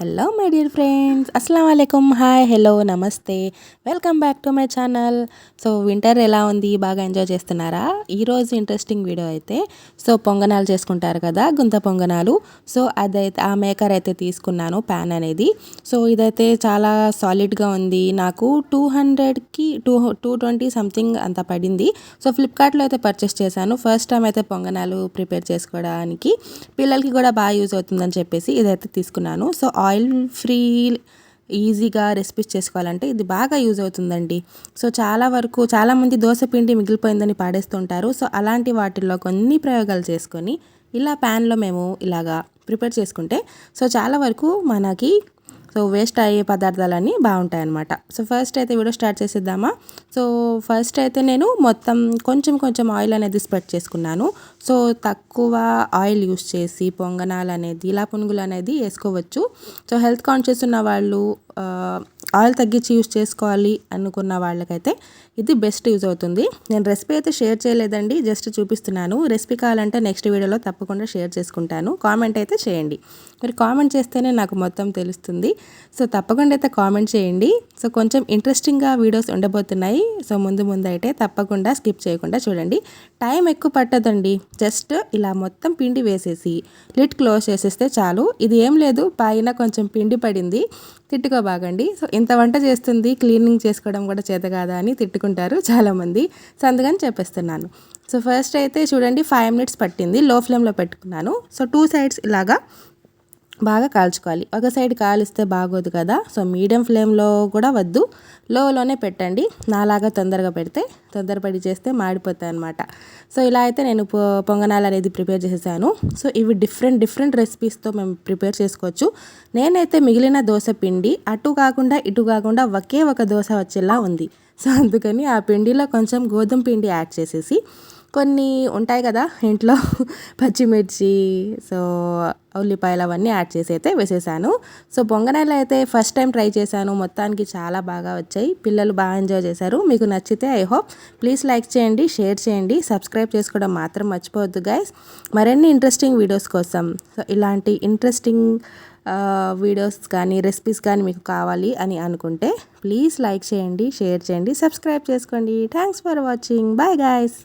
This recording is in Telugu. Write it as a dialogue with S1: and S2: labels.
S1: హలో మై డియర్ ఫ్రెండ్స్ అస్సలం అయికం హాయ్ హలో నమస్తే welcome back to my channel so winter ఎలా ఉంది బాగా ఎంజాయ్ చేస్తున్నారా ఈరోజు ఇంట్రెస్టింగ్ వీడియో అయితే సో పొంగనాలు చేసుకుంటారు కదా గుంత పొంగనాలు సో అదైతే ఆ మేకర్ అయితే తీసుకున్నాను ప్యాన్ అనేది సో ఇదైతే చాలా సాలిడ్గా ఉంది నాకు టూ హండ్రెడ్కి టూ టూ ట్వంటీ సంథింగ్ అంత పడింది సో ఫ్లిప్కార్ట్లో అయితే పర్చేస్ చేశాను ఫస్ట్ టైం అయితే పొంగనాలు ప్రిపేర్ చేసుకోవడానికి పిల్లలకి కూడా బాగా యూజ్ అవుతుందని చెప్పేసి ఇదైతే తీసుకున్నాను సో ఆయిల్ ఫ్రీ ఈజీగా రెసిపీస్ చేసుకోవాలంటే ఇది బాగా యూజ్ అవుతుందండి సో చాలా వరకు చాలామంది దోశ పిండి మిగిలిపోయిందని పాడేస్తుంటారు సో అలాంటి వాటిల్లో కొన్ని ప్రయోగాలు చేసుకొని ఇలా ప్యాన్లో మేము ఇలాగా ప్రిపేర్ చేసుకుంటే సో చాలా వరకు మనకి సో వేస్ట్ అయ్యే పదార్థాలన్నీ బాగుంటాయి అన్నమాట సో ఫస్ట్ అయితే వీడియో స్టార్ట్ చేసేద్దామా సో ఫస్ట్ అయితే నేను మొత్తం కొంచెం కొంచెం ఆయిల్ అనేది స్ప్రెడ్ చేసుకున్నాను సో తక్కువ ఆయిల్ యూస్ చేసి పొంగనాలు అనేది ఇలా పునుగులు అనేది వేసుకోవచ్చు సో హెల్త్ కాన్షియస్ ఉన్న వాళ్ళు ఆయిల్ తగ్గించి యూజ్ చేసుకోవాలి అనుకున్న వాళ్ళకైతే ఇది బెస్ట్ యూజ్ అవుతుంది నేను రెసిపీ అయితే షేర్ చేయలేదండి జస్ట్ చూపిస్తున్నాను రెసిపీ కావాలంటే నెక్స్ట్ వీడియోలో తప్పకుండా షేర్ చేసుకుంటాను కామెంట్ అయితే చేయండి మీరు కామెంట్ చేస్తేనే నాకు మొత్తం తెలుస్తుంది సో తప్పకుండా అయితే కామెంట్ చేయండి సో కొంచెం ఇంట్రెస్టింగ్గా వీడియోస్ ఉండబోతున్నాయి సో ముందు ముందు అయితే తప్పకుండా స్కిప్ చేయకుండా చూడండి టైం ఎక్కువ పట్టదండి జస్ట్ ఇలా మొత్తం పిండి వేసేసి లిట్ క్లోజ్ చేసేస్తే చాలు ఇది ఏం లేదు పైన కొంచెం పిండి పడింది తిట్టుకో బాగండి సో ఇంత వంట చేస్తుంది క్లీనింగ్ చేసుకోవడం కూడా చేత కాదా అని తిట్టుకుంటారు చాలామంది సో అందుకని చెప్పేస్తున్నాను సో ఫస్ట్ అయితే చూడండి ఫైవ్ మినిట్స్ పట్టింది లో ఫ్లేమ్లో పెట్టుకున్నాను సో టూ సైడ్స్ ఇలాగా బాగా కాల్చుకోవాలి ఒక సైడ్ కాలిస్తే బాగోదు కదా సో మీడియం ఫ్లేమ్లో కూడా వద్దు లోలోనే పెట్టండి నాలాగా తొందరగా పెడితే తొందరపడి చేస్తే మాడిపోతాయి అనమాట సో ఇలా అయితే నేను పొంగనాలు అనేది ప్రిపేర్ చేశాను సో ఇవి డిఫరెంట్ డిఫరెంట్ రెసిపీస్తో మేము ప్రిపేర్ చేసుకోవచ్చు నేనైతే మిగిలిన దోశ పిండి అటు కాకుండా ఇటు కాకుండా ఒకే ఒక దోశ వచ్చేలా ఉంది సో అందుకని ఆ పిండిలో కొంచెం గోధుమ పిండి యాడ్ చేసేసి కొన్ని ఉంటాయి కదా ఇంట్లో పచ్చిమిర్చి సో ఉల్లిపాయలు అవన్నీ యాడ్ చేసి అయితే వేసేసాను సో పొంగనాలు అయితే ఫస్ట్ టైం ట్రై చేశాను మొత్తానికి చాలా బాగా వచ్చాయి పిల్లలు బాగా ఎంజాయ్ చేశారు మీకు నచ్చితే ఐ హోప్ ప్లీజ్ లైక్ చేయండి షేర్ చేయండి సబ్స్క్రైబ్ చేసుకోవడం మాత్రం మర్చిపోవద్దు గైస్ మరిన్ని ఇంట్రెస్టింగ్ వీడియోస్ కోసం సో ఇలాంటి ఇంట్రెస్టింగ్ వీడియోస్ కానీ రెసిపీస్ కానీ మీకు కావాలి అని అనుకుంటే ప్లీజ్ లైక్ చేయండి షేర్ చేయండి సబ్స్క్రైబ్ చేసుకోండి thanks for watching bye guys